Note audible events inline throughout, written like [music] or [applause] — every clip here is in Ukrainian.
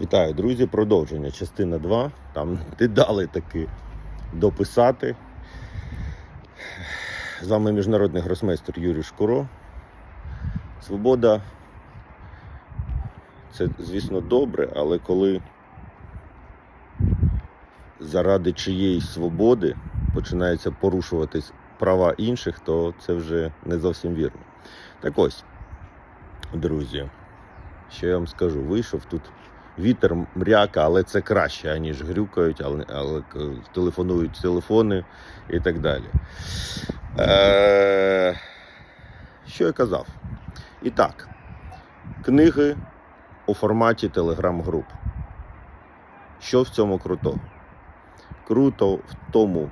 Вітаю, друзі! Продовження. Частина 2. Там ти дали таки дописати. З вами міжнародний гросмейстер Юрій Шкуро. Свобода це, звісно, добре, але коли заради чиєїсь свободи починаються порушуватись права інших, то це вже не зовсім вірно. Так ось, друзі, що я вам скажу, вийшов тут вітер мряка, але це краще, аніж грюкають, але, але телефонують телефони і так далі. Е, що я казав? І так, книги у форматі телеграм-груп. Що в цьому крутого? Круто в тому,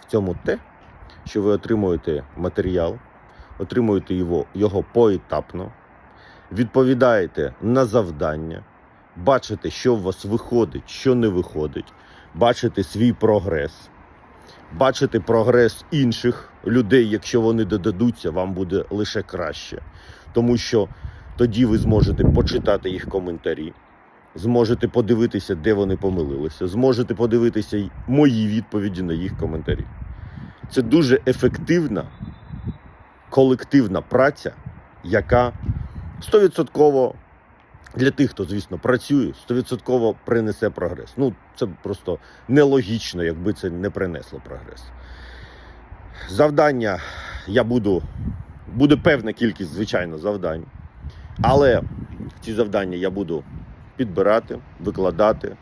в цьому те, що ви отримуєте матеріал, отримуєте його, його поетапно, відповідаєте на завдання, бачите, що у вас виходить, що не виходить, бачите свій прогрес, бачите прогрес інших людей, якщо вони додадуться, вам буде лише краще. Тому що тоді ви зможете почитати їх коментарі, зможете подивитися, де вони помилилися, зможете подивитися мої відповіді на їх коментарі. Це дуже ефективна колективна праця, яка стовідсотково для тих, хто, звісно, працює, стовідсотково принесе прогрес. Ну, це просто нелогічно, якби це не принесло прогрес. Завдання я буду, буде певна кількість, звичайно, завдань. Але ці завдання я буду підбирати, викладати.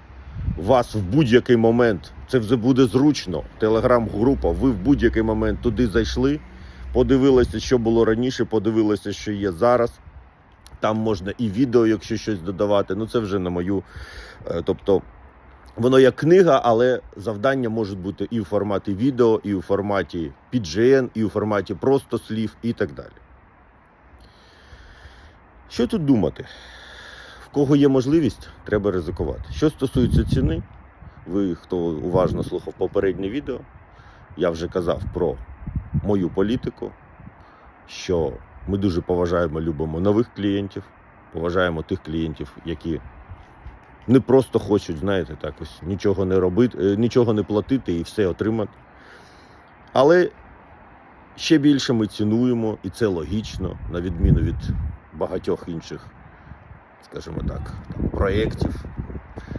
Вас в будь-який момент, це вже буде зручно. Телеграм-група, ви в будь-який момент туди зайшли, подивилися, що було раніше, подивилися, що є зараз. Там можна і відео, якщо щось додавати. Ну це вже на мою. е, Тобто воно як книга, але завдання можуть бути і в форматі відео, і у форматі PGN, і у форматі просто слів, і так далі. Що тут думати? В кого є можливість, треба ризикувати. Що стосується ціни, ви, хто уважно слухав попереднє відео, я вже казав про мою політику, що ми дуже поважаємо, любимо нових клієнтів, поважаємо тих клієнтів, які не просто хочуть, знаєте, так ось нічого не робити, е, нічого не платити і все отримати. Але ще більше ми цінуємо, і це логічно, на відміну від багатьох інших, скажімо так, там, проєктів.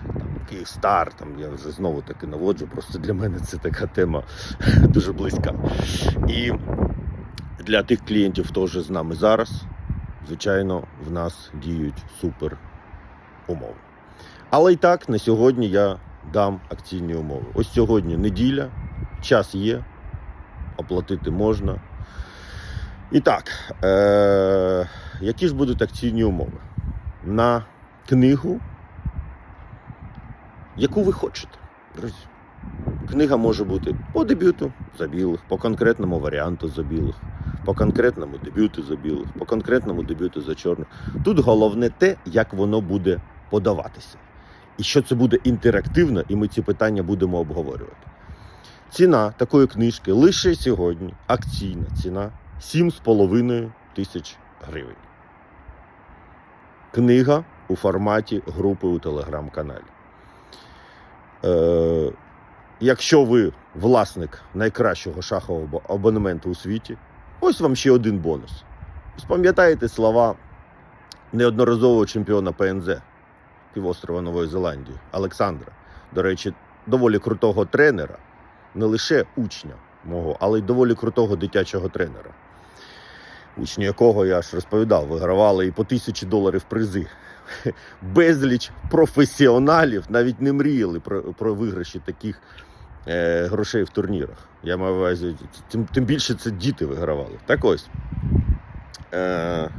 Там, Київстар, там я вже знову таки наводжу. Просто для мене це така тема [laughs] дуже близька. І для тих клієнтів, хто вже з нами зараз, звичайно, в нас діють супер умови. Але і так, на сьогодні я дам акційні умови. Ось сьогодні неділя, час є, оплатити можна. І так, е- які ж будуть акційні умови? На книгу, яку ви хочете, друзі. Книга може бути по дебюту за білих, по конкретному варіанту за білих, по конкретному дебюту за білих, по конкретному дебюту за чорних. Тут головне те, як воно буде подаватися. І що це буде інтерактивно, і ми ці питання будемо обговорювати. Ціна такої книжки лише сьогодні акційна ціна 7,5 тисяч гривень. Книга у форматі групи у телеграм-каналі. Е, якщо ви власник найкращого шахового абонементу у світі, ось вам ще один бонус. Спам'ятаєте слова неодноразового чемпіона ПНЗ півострова Нової Зеландії Олександра. До речі, доволі крутого тренера, не лише учня мого, але й доволі крутого дитячого тренера. Учні якого я ж розповідав, вигравали і по тисячі доларів призи. [laughs] Безліч професіоналів навіть не мріяли про, про виграші таких грошей в турнірах. Я маю увазі, тим, тим більше це діти вигравали. Так ось. Е,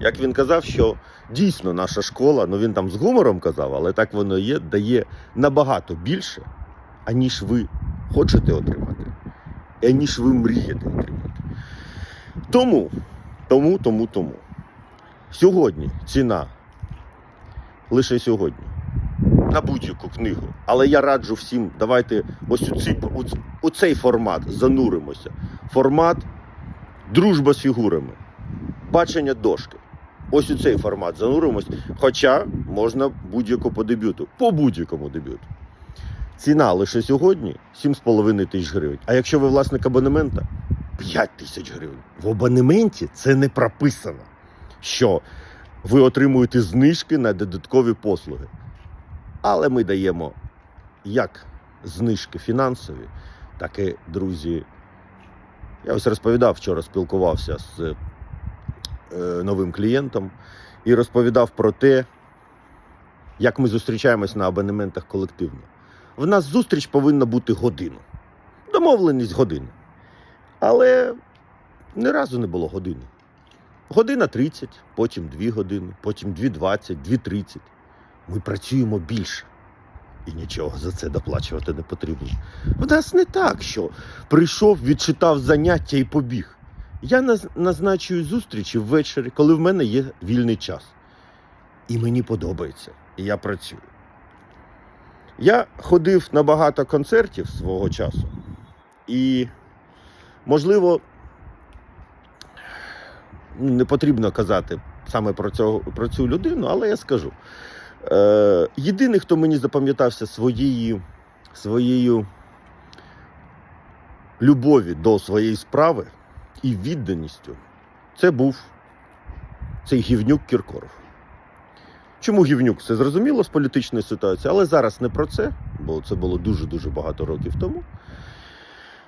як він казав, що дійсно наша школа, ну він там з гумором казав, але так воно є, дає набагато більше, аніж ви хочете отримати, аніж ви мрієте отримати. Тому, тому, тому, тому. Сьогодні ціна лише сьогодні на будь-яку книгу. Але я раджу всім, давайте ось у, ці, у, у цей формат зануримося. Формат дружба з фігурами, бачення дошки. ось у цей формат зануримось. Хоча можна будь-яку по дебюту, по будь-якому дебюту. Ціна лише сьогодні 7,5 тисяч гривень. А якщо ви власник абонемента, 5 тисяч гривень. В абонементі це не прописано, що ви отримуєте знижки на додаткові послуги. Але ми даємо як знижки фінансові, так і друзі. Я ось розповідав вчора, спілкувався з е, новим клієнтом і розповідав про те, як ми зустрічаємось на абонементах колективно. В нас зустріч повинна бути годину. Домовленість години. Але ні разу не було години. Година 30, потім 2 години, потім 2.20, 2.30. Ми працюємо більше. І нічого за це доплачувати не потрібно. В нас не так, що прийшов, відчитав заняття і побіг. Я назначую зустрічі ввечері, коли в мене є вільний час. І мені подобається. І я працюю. Я ходив на багато концертів свого часу. І, можливо, не потрібно казати саме про, цього, про цю людину, але я скажу. Е, єдиний, хто мені запам'ятався своєю, своєю любові до своєї справи і відданістю, це був цей гівнюк Кіркоров. Чому гівнюк? Це зрозуміло з політичної ситуації, але зараз не про це, бо це було дуже-дуже багато років тому.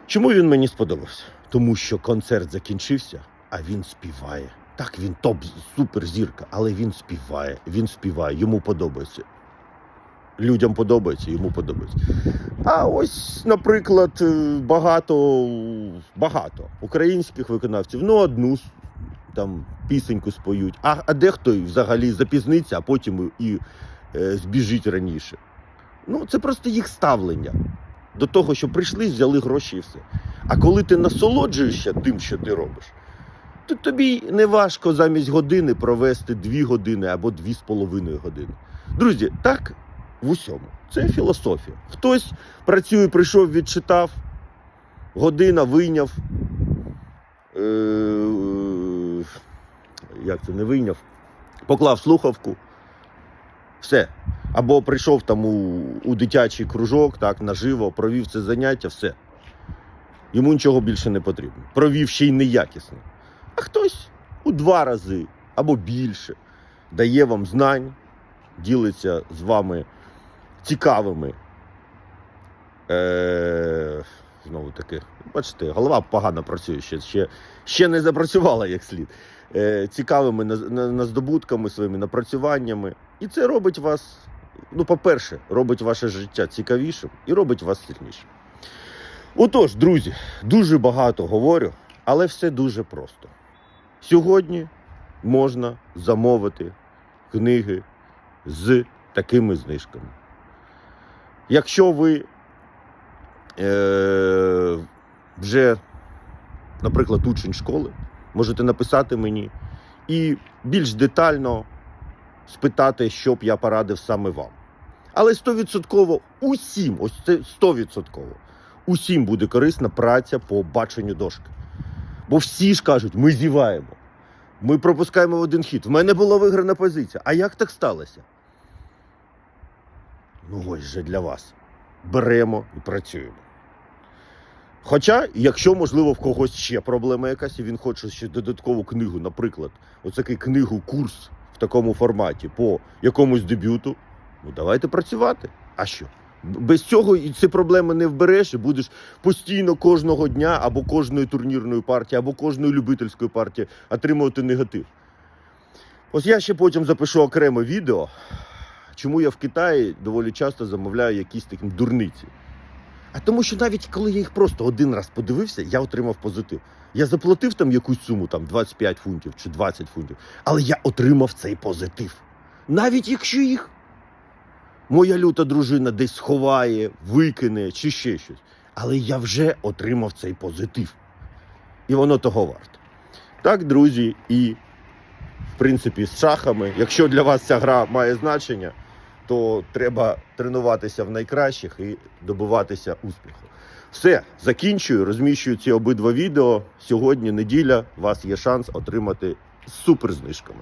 Чому він мені сподобався? Тому що концерт закінчився, а він співає. Так, він топ суперзірка, але він співає, він співає, йому подобається. Людям подобається, йому подобається. А ось, наприклад, е, багато, багато українських виконавців, ну, одну там пісеньку споють, а, а дехто взагалі запізниться, а потім і е, збіжить раніше. Ну, це просто їх ставлення до того, що прийшли, взяли гроші і все. А коли ти насолоджуєшся тим, що ти робиш, то тобі не важко замість години провести дві години або дві з половиною години. Друзі, так в усьому. Це філософія. Хтось працює, прийшов, відчитав, година вийняв. Е, як це не вийняв? Поклав слухавку. Все. Або прийшов там у, у дитячий кружок, так, наживо, провів це заняття, все. Йому нічого більше не потрібно. Провів ще й неякісно. А хтось у два рази або більше дає вам знань, ділиться з вами цікавими. Е, знову таки, бачите, голова погано працює, ще, ще, ще не запрацювала як слід. Е, цікавими наздобутками, своїми напрацюваннями. І це робить вас, ну, по-перше, робить ваше життя цікавішим і робить вас сильнішим. Отож, друзі, дуже багато говорю, але все дуже просто. Сьогодні можна замовити книги з такими знижками. Якщо ви е, вже, наприклад, учень школи, можете написати мені і більш детально спитати, що б я порадив саме вам. Але 100% усім, ось це 100%, усім буде корисна праця по баченню дошки. Бо всі ж кажуть, ми зіваємо. Ми пропускаємо один хід. В мене була виграна позиція. А як так сталося? Ну ось же для вас. Беремо і працюємо. Хоча, якщо, можливо, в когось ще проблема якась, і він хоче ще додаткову книгу, наприклад, оцякий книгу, курс в такому форматі по якомусь дебюту, ну давайте працювати. А що? Без цього ці проблеми не вбереш, і будеш постійно кожного дня або кожної турнірної партії, або кожної любительської партії отримувати негатив. Ось я ще потім запишу окреме відео, чому я в Китаї доволі часто замовляю якісь такі дурниці. А тому, що навіть коли я їх просто один раз подивився, я отримав позитив. Я заплатив там якусь суму, там 25 фунтів чи 20 фунтів, але я отримав цей позитив. Навіть якщо їх моя люта дружина десь сховає, викине чи ще щось. Але я вже отримав цей позитив. І воно того варто. Так, друзі, і в принципі з шахами. Якщо для вас ця гра має значення, то треба тренуватися в найкращих і добиватися успіху. Все, закінчую, розміщую ці обидва відео. Сьогодні неділя, у вас є шанс отримати з суперзнижками.